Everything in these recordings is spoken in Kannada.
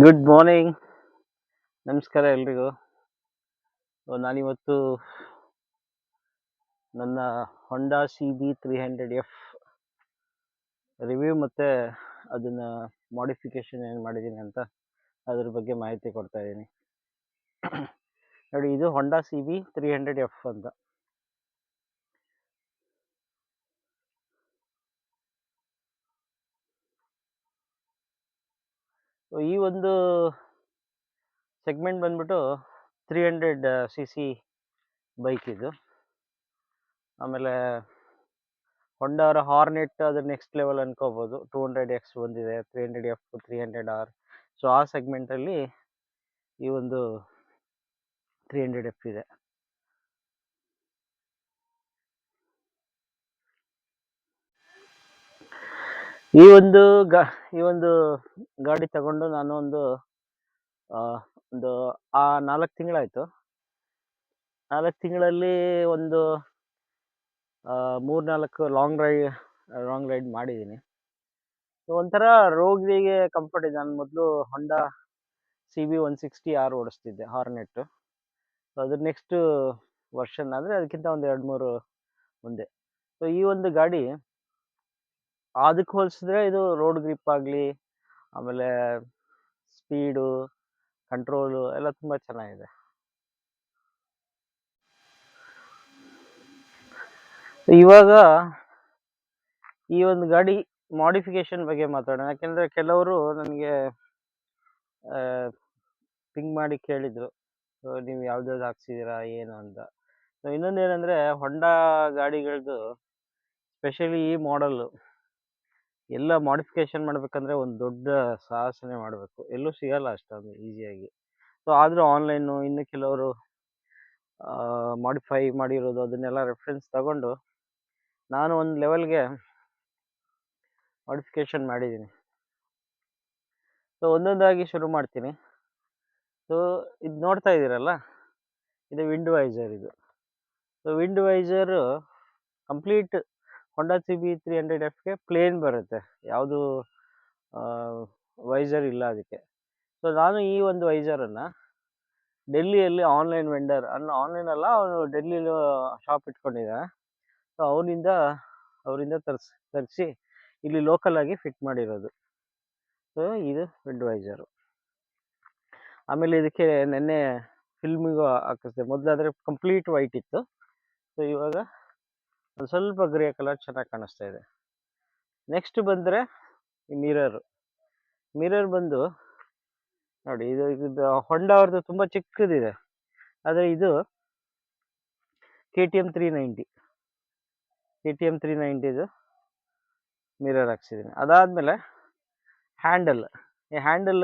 ಗುಡ್ ಮಾರ್ನಿಂಗ್ ನಮಸ್ಕಾರ ಎಲ್ರಿಗೂ. ನಾನಿವತ್ತು ನನ್ನ Honda C B three hundred F review ಮತ್ತು ಅದನ್ನು ಮಾಡಿಫಿಕೇಷನ್ ಏನು ಮಾಡಿದ್ದೀನಿ ಅಂತ ಅದ್ರ ಬಗ್ಗೆ ಮಾಹಿತಿ ಕೊಡ್ತಾ ಇದ್ದೀನಿ. ನೋಡಿ, ಇದು Honda C B three hundred F ಅಂತ. ಈ ಒಂದು ಸೆಗ್ಮೆಂಟ್ ಬಂದ್ಬಿಟ್ಟು three hundred C C bike ಇದು. ಆಮೇಲೆ ಹೊಂಡಾರ ಹಾರ್ನೆಟ್ ಅದ್ರ ನೆಕ್ಸ್ಟ್ ಲೆವೆಲ್ ಅನ್ಕೋಬೋದು. ಟೂ ಹಂಡ್ರೆಡ್ ಎಕ್ಸ್ ಬಂದಿದೆ three hundred F three hundred R so ಆ ಸೆಗ್ಮೆಂಟಲ್ಲಿ ಈ ಒಂದು ತ್ರೀ ಹಂಡ್ರೆಡ್ ಎಫ್ ಇದೆ. ಈ ಒಂದು ಗಾ, ಈ ಒಂದು ಗಾಡಿ ತಗೊಂಡು ನಾನು ಒಂದು ಒಂದು, ಆ ನಾಲ್ಕು ತಿಂಗಳಾಯಿತು. ನಾಲ್ಕು ತಿಂಗಳಲ್ಲಿ ಒಂದು ಮೂರು ನಾಲ್ಕು ಲಾಂಗ್ ರೈಡ್ ಲಾಂಗ್ ರೈಡ್ ಮಾಡಿದ್ದೀನಿ ಸೊ, ಒಂಥರ ರೋಗಿಗೆ ಕಂಫರ್ಟ್ ಇದೆ. ನಾನು ಮೊದಲು Honda C B one sixty R ಓಡಿಸ್ತಿದ್ದೆ ಹಾರ್ನೆಟ್ಟು so ಅದ್ರ ನೆಕ್ಸ್ಟು ವರ್ಷನ್ ಅಂದರೆ ಅದಕ್ಕಿಂತ ಒಂದು ಎರಡು ಮೂರು ಮುಂದೆ. ಸೊ ಈ ಒಂದು ಗಾಡಿ ಅದಕ್ಕೆ ಹೋಲಿಸಿದ್ರೆ ಇದು ರೋಡ್ ಗ್ರಿಪ್ ಆಗಲಿ, ಆಮೇಲೆ ಸ್ಪೀಡು, ಕಂಟ್ರೋಲು ಎಲ್ಲ ತುಂಬ ಚೆನ್ನಾಗಿದೆ. ಇವಾಗ ಈ ಒಂದು ಗಾಡಿ ಮಾಡಿಫಿಕೇಶನ್ ಬಗ್ಗೆ ಮಾತಾಡೋಣ. ಯಾಕೆಂದರೆ ಕೆಲವರು ನನಗೆ ಪಿಂಗ್ ಮಾಡಿ ಕೇಳಿದರು. ನೀವು ಯಾವ್ದಾವ್ದು ಹಾಕ್ಸಿದ್ದೀರಾ ಏನು ಅಂತ. ಇನ್ನೊಂದು ಏನಂದರೆ ಹೊಂಡಾ ಗಾಡಿಗಳದ್ದು ಸ್ಪೆಷಲಿ ಈ ಮಾಡಲ್ಲು ಎಲ್ಲ ಮಾಡಿಫಿಕೇಶನ್ ಮಾಡಬೇಕಂದ್ರೆ ಒಂದು ದೊಡ್ಡ ಸಾಹಸನೆ ಮಾಡಬೇಕು. ಎಲ್ಲೂ ಸಿಗಲ್ಲ ಅಷ್ಟೊಂದು ಈಸಿಯಾಗಿ ಸೊ ಆದರೂ ಆನ್ಲೈನು ಇನ್ನು ಕೆಲವರು ಮಾಡಿಫೈ ಮಾಡಿರೋದು ಅದನ್ನೆಲ್ಲ ರೆಫರೆನ್ಸ್ ತಗೊಂಡು ನಾನು ಒಂದು ಲೆವೆಲ್ಗೆ ಮಾಡಿಫಿಕೇಶನ್ ಮಾಡಿದ್ದೀನಿ. ಸೊ ಒಂದೊಂದಾಗಿ ಶುರು ಮಾಡ್ತೀನಿ. ಸೊ ಇದು ನೋಡ್ತಾ ಇದ್ದೀರಲ್ಲ? ಇದು ವಿಂಡ್ ವೈಸರ್ ಇದು. So wind visor complete Honda C B three hundred ಎಫ್ಗೆ plain ಬರುತ್ತೆ. ಯಾವುದು ವೈಸರ್ ಇಲ್ಲ ಅದಕ್ಕೆ. ಸೊ ನಾನು ಈ ಒಂದು ವೈಸರನ್ನು ಡೆಲ್ಲಿಯಲ್ಲಿ ಆನ್ಲೈನ್ ವೆಂಡರ್ ಅನ್ನು ಆನ್ಲೈನ್ ಅಲ್ಲ, ಅವನು ಡೆಲ್ಲಿಲಿ ಶಾಪ್ ಇಟ್ಕೊಂಡಿದ್ದಾನೆ ಸೊ ಅವನಿಂದ, ಅವರಿಂದ ತರಿಸಿ ತರಿಸಿ ಇಲ್ಲಿ ಲೋಕಲಾಗಿ ಫಿಟ್ ಮಾಡಿರೋದು. ಸೊ ಇದು ವೆಂಡ್ ವೈಸರು ಆಮೇಲೆ ಇದಕ್ಕೆ ನೆನ್ನೆ ಫಿಲ್ಮಿಗೂ ಹಾಕಿಸ್ದೆ. ಮೊದಲಾದರೆ ಕಂಪ್ಲೀಟ್ ವೈಟ್ ಇತ್ತು. ಸೊ ಇವಾಗ ಒಂದು ಸ್ವಲ್ಪ ಗ್ರೇ ಕಲರ್ ಚೆನ್ನಾಗಿ ಕಾಣಿಸ್ತಾ ಇದೆ. ನೆಕ್ಸ್ಟ್ ಬಂದರೆ ಈ ಮಿರರು ಮಿರರ್ ಬಂದು ನೋಡಿ ಇದು ಇದು ಹೊಂಡ ಅವ್ರದ್ದು ತುಂಬ ಚಿಕ್ಕದಿದೆ. ಆದರೆ ಇದು K T M three ninety K T M three ನೈಂಟಿದು mirror ಹಾಕ್ಸಿದ್ದೀನಿ. ಅದಾದಮೇಲೆ ಹ್ಯಾಂಡಲ್ ಈ ಹ್ಯಾಂಡಲ್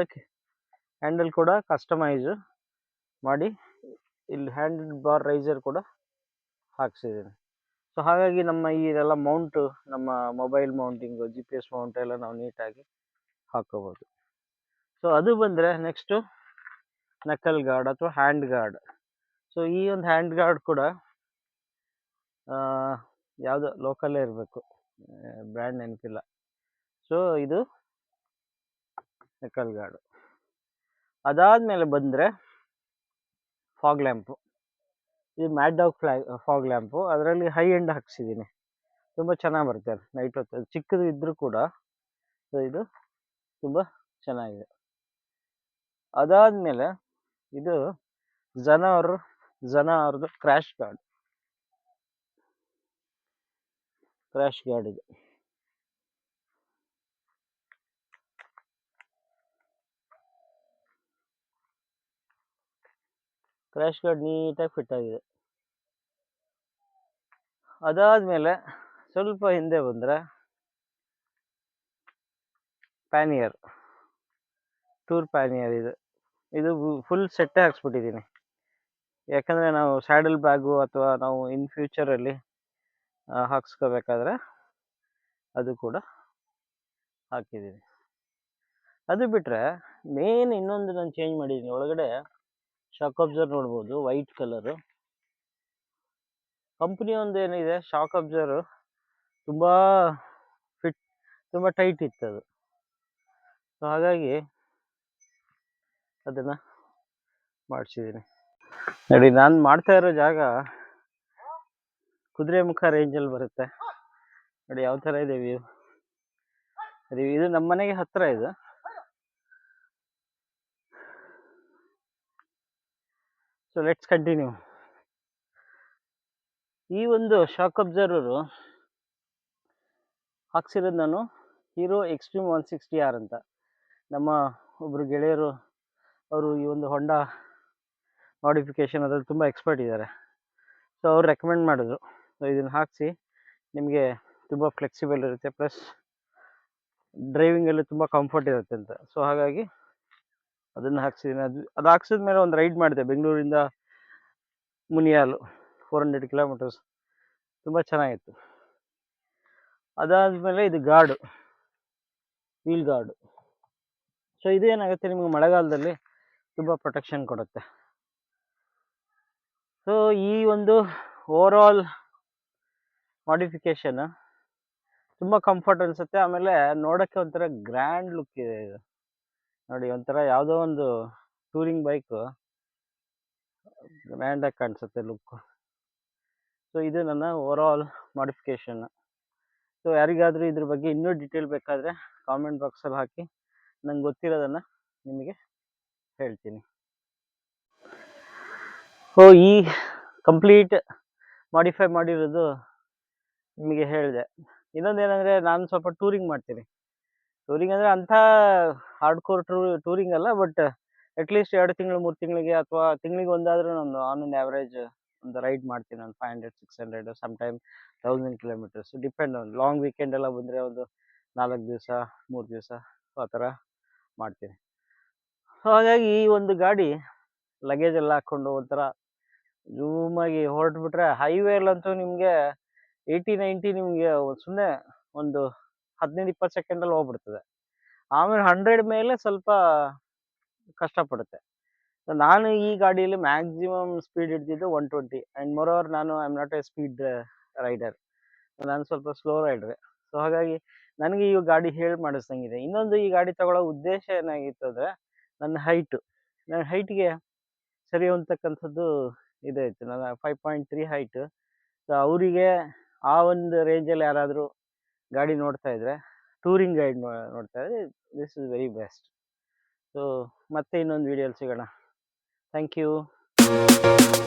ಹ್ಯಾಂಡಲ್ ಕೂಡ ಕಸ್ಟಮೈಸು ಮಾಡಿ, ಇಲ್ಲಿ ಹ್ಯಾಂಡಲ್ ಬಾರ್ ರೈಸರ್ ಕೂಡ ಹಾಕ್ಸಿದ್ದೀನಿ. ಸೊ ಹಾಗಾಗಿ ನಮ್ಮ ಈ ಇದೆಲ್ಲ ಮೌಂಟು ನಮ್ಮ mobile mounting G P S mount ಎಲ್ಲ ನಾವು ನೀಟಾಗಿ ಹಾಕೋಬೋದು. ಸೊ ಅದು ಬಂದರೆ ನೆಕ್ಸ್ಟು ನಕಲ್ ಗಾರ್ಡ್ ಅಥವಾ ಹ್ಯಾಂಡ್ ಗಾರ್ಡ್ ಸೊ ಈ ಒಂದು ಹ್ಯಾಂಡ್ ಗಾರ್ಡ್ ಕೂಡ ಯಾವುದು ಲೋಕಲ್ಲೇ ಇರಬೇಕು. ಬ್ರ್ಯಾಂಡ್ ನೆನಪಿಲ್ಲ. ಸೊ ಇದು ನಕಲ್ ಗಾರ್ಡು ಅದಾದಮೇಲೆ ಬಂದರೆ ಫಾಗ್ ಲ್ಯಾಂಪು ಇದು mad dog flag fog lamp ಅದರಲ್ಲಿ ಹೈ ಎಂಡ್ ಹಾಕ್ಸಿದ್ದೀನಿ ತುಂಬ ಚೆನ್ನಾಗಿ ಬರುತ್ತೆ ನೈಟ್ ಹೊತ್ತು. ಚಿಕ್ಕದು ಇದ್ದರೂ ಕೂಡ ಇದು ತುಂಬ ಚೆನ್ನಾಗಿದೆ. ಅದಾದಮೇಲೆ ಇದು ಜನ ಅವರು ಜನ ಅವ್ರದ್ದು ಕ್ರ್ಯಾಶ್ ಗಾರ್ಡ್ ಕ್ರ್ಯಾಶ್ ಗಾರ್ಡ್ ಇದು. ಕ್ರ್ಯಾಶ್ ಗಾರ್ಡ್ ನೀಟಾಗಿ ಫಿಟ್ ಆಗಿದೆ. ಅದಾದಮೇಲೆ ಸ್ವಲ್ಪ ಹಿಂದೆ ಬಂದರೆ ಪ್ಯಾನಿಯರ್ ಟೂರ್ ಪ್ಯಾನಿಯರ್ ಇದು. ಇದು ಫುಲ್ ಸೆಟ್ಟೇ ಹಾಕ್ಸ್ಬಿಟ್ಟಿದ್ದೀನಿ. ಯಾಕಂದರೆ ನಾವು ಸ್ಯಾಡಲ್ ಬ್ಯಾಗು ಅಥವಾ ನಾವು ಇನ್ ಫ್ಯೂಚರಲ್ಲಿ ಹಾಕ್ಸ್ಕೋಬೇಕಾದ್ರೆ ಅದು ಕೂಡ ಹಾಕಿದ್ದೀನಿ. ಅದು ಬಿಟ್ಟರೆ ಮೇನ್ ಇನ್ನೊಂದು ನಾನು ಚೇಂಜ್ ಮಾಡಿದ್ದೀನಿ. ಒಳಗಡೆ ಶಾಕ್ ಅಬ್ಸರ್ ನೋಡ್ಬೋದು ವೈಟ್ ಕಲರು ಕಂಪ್ನಿ ಒಂದು ಏನಿದೆ ಶಾಕ್ ಅಬ್ಸರ್ವ್ ತುಂಬ ಫಿಟ್ ತುಂಬ ಟೈಟ್ ಇತ್ತು ಅದು. ಸೊ ಹಾಗಾಗಿ ಅದನ್ನು ಮಾಡಿಸಿದ್ದೀನಿ ನೋಡಿ, ನಾನು ಮಾಡ್ತಾ ಇರೋ ಜಾಗ ಕುದುರೆ ಮುಖ ರೇಂಜಲ್ಲಿ ಬರುತ್ತೆ. ನೋಡಿ, ಯಾವ ಥರ ಇದೆ ವ್ಯೂ ಇದು ನಮ್ಮ ಮನೆಗೆ ಹತ್ತಿರ ಇದು. ಸೊ ಲೆಟ್ಸ್ ಕಂಟಿನ್ಯೂ ಈ ಒಂದು ಶಾಕ್ ಅಬ್ಸರ್ವರು ಹಾಕ್ಸಿರೋದು ನಾನು Hero Xtreme one sixty R ಅಂತ. ನಮ್ಮ ಒಬ್ಬರು ಗೆಳೆಯರು ಅವರು ಈ ಒಂದು ಹೊಂಡಾ ಮಾಡಿಫಿಕೇಷನ್ ಅದರಲ್ಲಿ ತುಂಬ ಎಕ್ಸ್ಪರ್ಟ್ ಇದ್ದಾರೆ. ಸೊ ಅವ್ರು ರೆಕಮೆಂಡ್ ಮಾಡಿದ್ರು. ಸೊ ಇದನ್ನು ಹಾಕಿಸಿ ನಿಮಗೆ ತುಂಬ ಫ್ಲೆಕ್ಸಿಬಲ್ ಇರುತ್ತೆ ಪ್ಲಸ್ ಡ್ರೈವಿಂಗಲ್ಲಿ ತುಂಬ ಕಂಫರ್ಟ್ ಇರುತ್ತೆ ಅಂತ. ಸೊ ಹಾಗಾಗಿ ಅದನ್ನು ಹಾಕ್ಸಿದ್ದೀನಿ ಅದು ಅದು ಹಾಕ್ಸಿದ ಮೇಲೆ ಒಂದು ರೈಡ್ ಮಾಡಿದೆ, ಬೆಂಗಳೂರಿಂದ ಮುನಿಯಾಲು. ಫೋರ್ ಹಂಡ್ರೆಡ್ ಕಿಲೋಮೀಟರ್ಸ್ ತುಂಬ ಚೆನ್ನಾಗಿತ್ತು. ಅದಾದಮೇಲೆ ಇದು ಗಾರ್ಡು ವೀಲ್ ಗಾರ್ಡು ಸೊ ಇದು ಏನಾಗುತ್ತೆ? ನಿಮಗೆ ಮಳೆಗಾಲದಲ್ಲಿ ತುಂಬ ಪ್ರೊಟೆಕ್ಷನ್ ಕೊಡುತ್ತೆ. ಸೊ ಈ ಒಂದು ಓವರ್ ಆಲ್ ಮಾಡಿಫಿಕೇಶನ್ ತುಂಬ ಕಂಫರ್ಟ್ ಅನಿಸುತ್ತೆ. ಆಮೇಲೆ ನೋಡೋಕ್ಕೆ ಒಂಥರ ಗ್ರ್ಯಾಂಡ್ ಲುಕ್ ಇದೆ ಇದು. ನೋಡಿ, ಒಂಥರ ಯಾವುದೋ ಒಂದು ಟೂರಿಂಗ್ ಬೈಕು ಗ್ರ್ಯಾಂಡಾಗಿ ಕಾಣಿಸುತ್ತೆ ಲುಕ್ಕು ಸೊ ಇದು ನನ್ನ ಓವರ್ ಆಲ್ ಮಾಡಿಫಿಕೇಷನ್ ಸೊ ಯಾರಿಗಾದರೂ ಇದ್ರ ಬಗ್ಗೆ ಇನ್ನೂ ಡೀಟೇಲ್ ಬೇಕಾದರೆ ಕಾಮೆಂಟ್ ಬಾಕ್ಸಲ್ಲಿ ಹಾಕಿ. ನಂಗೆ ಗೊತ್ತಿರೋದನ್ನು ನಿಮಗೆ ಹೇಳ್ತೀನಿ. ಸೊ ಈ ಕಂಪ್ಲೀಟ್ ಮಾಡಿಫೈ ಮಾಡಿರೋದು ನಿಮಗೆ ಹೇಳಿದೆ. ಇನ್ನೊಂದು ಏನಂದರೆ ನಾನು ಸ್ವಲ್ಪ ಟೂರಿಂಗ್ ಮಾಡ್ತೀನಿ. ಟೂರಿಂಗ್ ಅಂದರೆ ಅಂಥ ಹಾರ್ಡ್ ಕೋರ್ ಟೂ ಟೂರಿಂಗ್ ಅಲ್ಲ ಬಟ್ ಅಟ್ಲೀಸ್ಟ್ ಎರಡು ತಿಂಗಳು, ಮೂರು ತಿಂಗಳಿಗೆ ಅಥವಾ ತಿಂಗಳಿಗೆ ಒಂದಾದರೂ ನಾನು ಆನ್ ಆನ್ ಆ್ಯಾವ್ರೇಜ್ ಒಂದು ರೈಡ್ ಮಾಡ್ತೀನಿ ಒಂದು five hundred six hundred some time thousand kilometres depend on long weekend ಎಲ್ಲ ಬಂದರೆ ಒಂದು ನಾಲ್ಕು ದಿವಸ, ಮೂರು ದಿವಸ ಆ ಥರ ಮಾಡ್ತೀನಿ. ಹಾಗಾಗಿ ಈ ಒಂದು ಗಾಡಿ ಲಗೇಜ್ ಎಲ್ಲ ಹಾಕ್ಕೊಂಡು ಒಂಥರ ಜೂಮಾಗಿ ಹೊರಟ್ಬಿಟ್ರೆ ಹೈವೇಲಂತೂ ನಿಮಗೆ ಏಯ್ಟಿ ನೈಂಟಿ ನಿಮಗೆ ಸುಮ್ಮನೆ ಒಂದು ಹದಿನೈದು, ಇಪ್ಪತ್ತು ಸೆಕೆಂಡಲ್ಲಿ ಹೋಗ್ಬಿಡ್ತದೆ. ಆಮೇಲೆ ಹಂಡ್ರೆಡ್ ಮೇಲೆ ಸ್ವಲ್ಪ ಕಷ್ಟಪಡುತ್ತೆ. ನಾನು ಈ ಗಾಡಿಯಲ್ಲಿ ಮ್ಯಾಕ್ಸಿಮಮ್ ಸ್ಪೀಡ್ ಹಿಡ್ದಿದ್ದು ಒನ್ ಟ್ವೆಂಟಿ ಆ್ಯಂಡ್ ಓವರ್ ನಾನು I am not a speed rider ನಾನು ಸ್ವಲ್ಪ ಸ್ಲೋ ರೈಡ್ರೆ ಸೊ ಹಾಗಾಗಿ ನನಗೆ ಈ ಗಾಡಿ ಹೇಳಿ ಮಾಡಿಸ್ದಂಗಿದೆ ಇನ್ನೊಂದು ಈ ಗಾಡಿ ತಗೊಳ್ಳೋ ಉದ್ದೇಶ ಏನಾಗಿತ್ತು ಅಂದರೆ, ನನ್ನ ಹೈಟು ನನ್ನ ಹೈಟ್ಗೆ ಸರಿ ಹೊಂದ್ತಕ್ಕಂಥದ್ದು ಇದೆ ಇತ್ತು ನನ್ನ five point three height so ಅವರಿಗೆ ಆ ಒಂದು ರೇಂಜಲ್ಲಿ ಯಾರಾದರೂ ಗಾಡಿ ನೋಡ್ತಾ ಇದ್ರೆ ಟೂರಿಂಗ್ ಗೈಡ್ ನೋಡ್ತಾ ಇದ್ರೆ this is very best so ಮತ್ತೆ ಇನ್ನೊಂದು ವೀಡಿಯೋಲಿ ಸಿಗೋಣ. Thank you.